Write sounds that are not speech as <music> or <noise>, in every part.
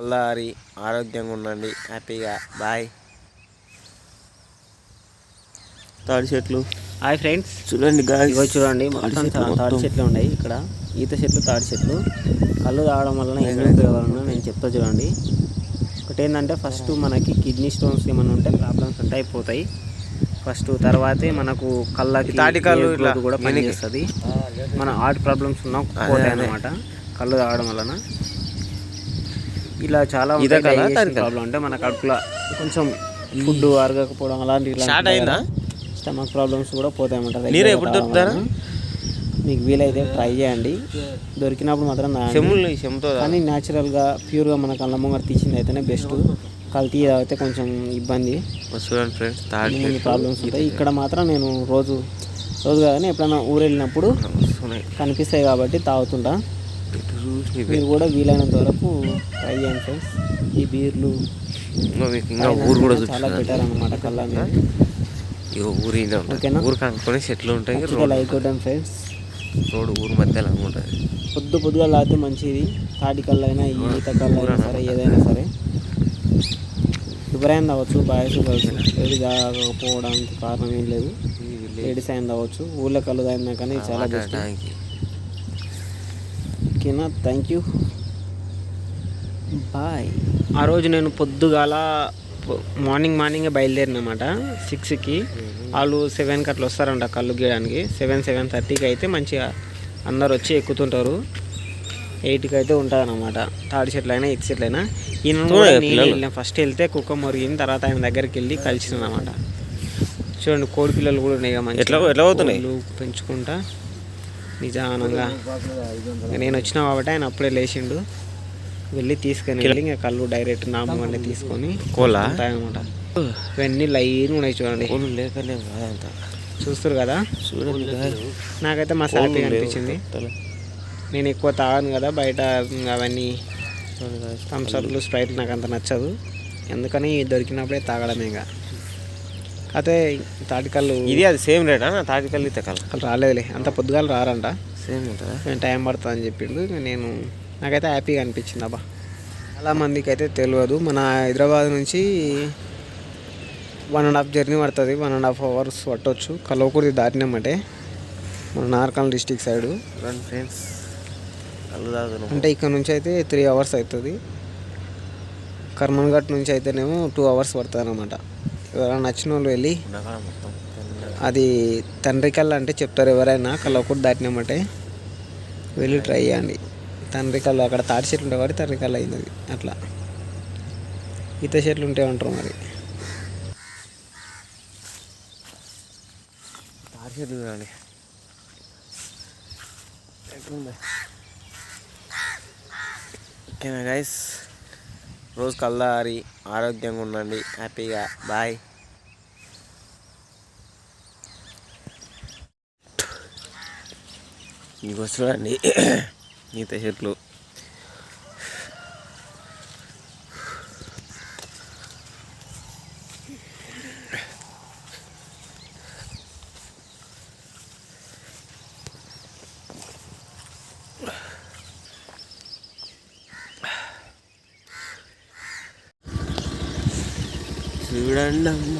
అల్లారి ఆరోగ్యంగా ఉండండి. హ్యాపీగా. బాయ్. తాడి చెట్లు. Hi friends. చూడండి గాయస్ ఇగో చూడండి మొత్తం తాడి చెట్లు ఉన్నాయి ఇక్కడ. ఈత చెట్లు తాడి చెట్లు. కళ్ళు తాగడం వలన ఏం ఉపయోగాలు నేను చెప్తా చూడండి. ఒకటి ఏంటంటే ఫస్ట్ మనకి కిడ్నీ స్టోన్స్ ఏమైనా ఉంటే ప్రాబ్లమ్స్ ఉంటాయి పోతాయి. ఫస్ట్ తర్వాతే మనకు కళ్ళకి తాటి కళ్ళు కూడా. పనిచేస్తుంది. మన హార్ట్ ప్రాబ్లమ్స్ ఉన్నా పోతాయి. అన్నమాట. కళ్ళు తాగడం వలన. ఇలా చాలా ఇదే కలా? ప్రాబ్లం అంటే మన కడుపులో కొంచెం ఫుడ్ అరగకపోవడం అలాంటి స్టార్ట్ అయిందా? స్టమక్ ప్రాబ్లమ్స్ కూడా పోతాయి నీరు ఎప్పుడు దొరుకుతారా? మీకు వీలైతే ట్రై చేయండి. దొరికినప్పుడు మాత్రం. చెమ్ములు చెమ్ముతో కానీ న్యాచురల్గా ప్యూర్గా మన కళ్ళ ముంగర తీసింది అయితేనే బెస్ట్. కల్తీ తాగితే కొంచెం ఇబ్బంది. చూడండి ఫ్రెండ్స్ ప్రాబ్లమ్స్ ఉంటాయి. ఇక్కడ మాత్రం నేను రోజు రోజు కానీ ఎప్పుడైనా ఊరు వెళ్ళినప్పుడు కనిపిస్తాయి కాబట్టి తాగుతుంటా. మీరు కూడా వీలైనంత వరకు ట్రై చేయండి ఫ్రెండ్స్ ఈ బీర్లు ఊరు కూడా చాలా బెటర్ అనమాట కళ్ళ ఇక ఊరు? ఊరు కాకపోతే చెట్లు ఉంటాయి లైక్ కొట్టండి ఫ్రెండ్స్ రోడ్డు ఊరు మధ్యలో ఉంటుంది. పొద్దు పొద్దుగా లాగితే మంచిది. తాటి కళ్ళు అయినా ఈత కళ్ళు అయినా సరే ఏదైనా సరే. ఎవరైనా తాగొచ్చు బాయ్స్ గర్ల్స్ ఏది తాగకపోవడానికి కారణం ఏం లేదు. లేడీస్ అయినా తాగొచ్చు ఊళ్ళో కళ్ళు తాగినా కానీ చాలా బెస్ట్ ఓకేనా? Thank you. బాయ్. ఆ రోజు నేను పొద్దుగాల మార్నింగ్ మార్నింగే బయలుదేరినమాట. సిక్స్కి. వాళ్ళు సెవెన్కి అట్లా వస్తారంట కళ్ళు గీయడానికి. సెవెన్ సెవెన్ థర్టీకి అయితే మంచిగా అందరు వచ్చి ఎక్కుతుంటారు. ఎయిట్కి అయితే ఉంటుంది అనమాట తాడి చెట్లు అయినా ఇటు చెట్లు అయినా. ఈయన ఫస్ట్ వెళ్తే కుక్క మురిగింది తర్వాత ఆయన దగ్గరికి వెళ్ళి కలిసిన అనమాట చూడండి కోడి పిల్లలు కూడా ఉన్నాయి మంచి ఎట్లా- ఎట్లా? పెంచుకుంటా. నిదానంగా. నేను వచ్చిన కాబట్టి ఆయన అప్పుడే లేచిండు. వెళ్ళి తీసుకొని వెళ్ళి ఇంకా కళ్ళు డైరెక్ట్ నామని తీసుకొని కోలా? ఉంటాయన్నమాట. ఇవన్నీ లైన్ ఉన్నాయి చూడండి. చూస్తారు కదా. నాకైతే మా హ్యాపీగా అనిపించింది. నేను ఎక్కువ తాగను కదా బయట అవన్నీ. థమ్స్అప్లు స్ప్రైట్ నాకు అంత నచ్చదు. ఎందుకని దొరికినప్పుడే తాగడమే ఇంకా. అయితే తాటికల్లు. ఇది అది సేమ్ రేటా? తాటికల్లి తెకాల వాళ్ళు రాలేదులే. అంత పొద్దుగాల రారంట. సేమ్ ఉంటుందా? నేను టైం పడుతుంది అని చెప్పిండు. నేను నాకైతే హ్యాపీగా అనిపించింది అబ్బా. చాలా మందికి అయితే తెలియదు. మన హైదరాబాద్ నుంచి వన్ అండ్ హాఫ్ జర్నీ పడుతుంది. వన్ అండ్ హాఫ్ అవర్స్ పట్టవచ్చు కలవకూడదు దాటినామంటే మన నార్కల్ డిస్టిక్ సైడు. ఫ్రెండ్స్ అంటే ఇక్కడ నుంచి అయితే త్రీ అవర్స్ అవుతుంది. కర్మన్ఘట్ నుంచి అయితేనేమో టూ అవర్స్ పడుతుంది అనమాట ఎవరైనా నచ్చిన వాళ్ళు వెళ్ళి. అది తండ్రి కళ్ళ అంటే చెప్తారు ఎవరైనా కలవకూడదు దాటినామంటే వెళ్ళి ట్రై చేయండి. తండ్రి కళ్ళు అక్కడ తాటి చెట్లు ఉంటాయి కాబట్టి తండ్రి కళ్ళు అయింది అది. అట్లా. ఈత చెట్లు ఉంటే ఉంటారు మరి. తాటి చెట్లు చూడండి. ఎట్లుంది ఓకేనా గైస్ రోజు కల్లారి ఆరోగ్యంగా ఉండండి. హ్యాపీగా. బాయ్. ఇగో చూడండి. <coughs> మిగతా చెట్లు చూడండి అమ్మా చూడండి అన్ని ఈత చెట్లు ఈత ఈత చెట్లు తాటి చెట్లు అన్నీ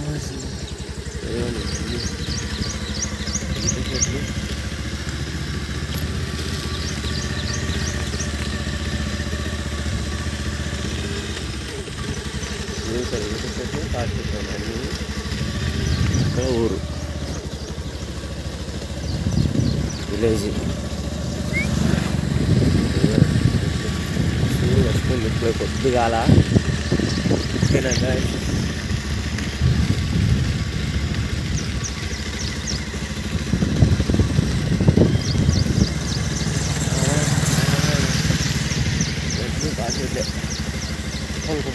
ఇక్కడ ఊరు విలేజ్ వస్తుంది ఇప్పుడు పొద్దుగాల ఓకేనా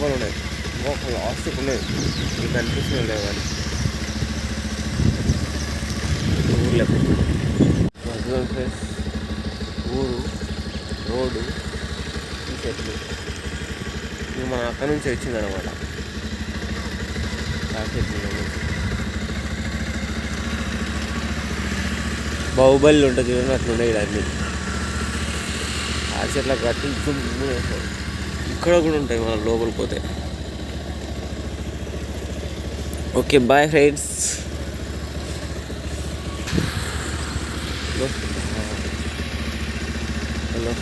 మొక్కలు ఉన్నాయి మొక్కలు ఆస్తికి ఉన్నాయి మీకు కనిపిస్తున్నాయి లేవు కానీ ఊర్లో మధ్యలో ప్లేస్ ఊరు రోడ్డు ఈ చెట్లు ఇవి మన అక్కడ నుంచి వచ్చింది అనమాట బాహుబలి ఉంటుంది చూడండి అట్లుండే ఇక్కడ ఆ చెట్ల కట్టి దుమ్ము వేస్తారు ఇక్కడ కూడా ఉంటాయి మన లోపలికి పోతే. Okay bye friends. హలో.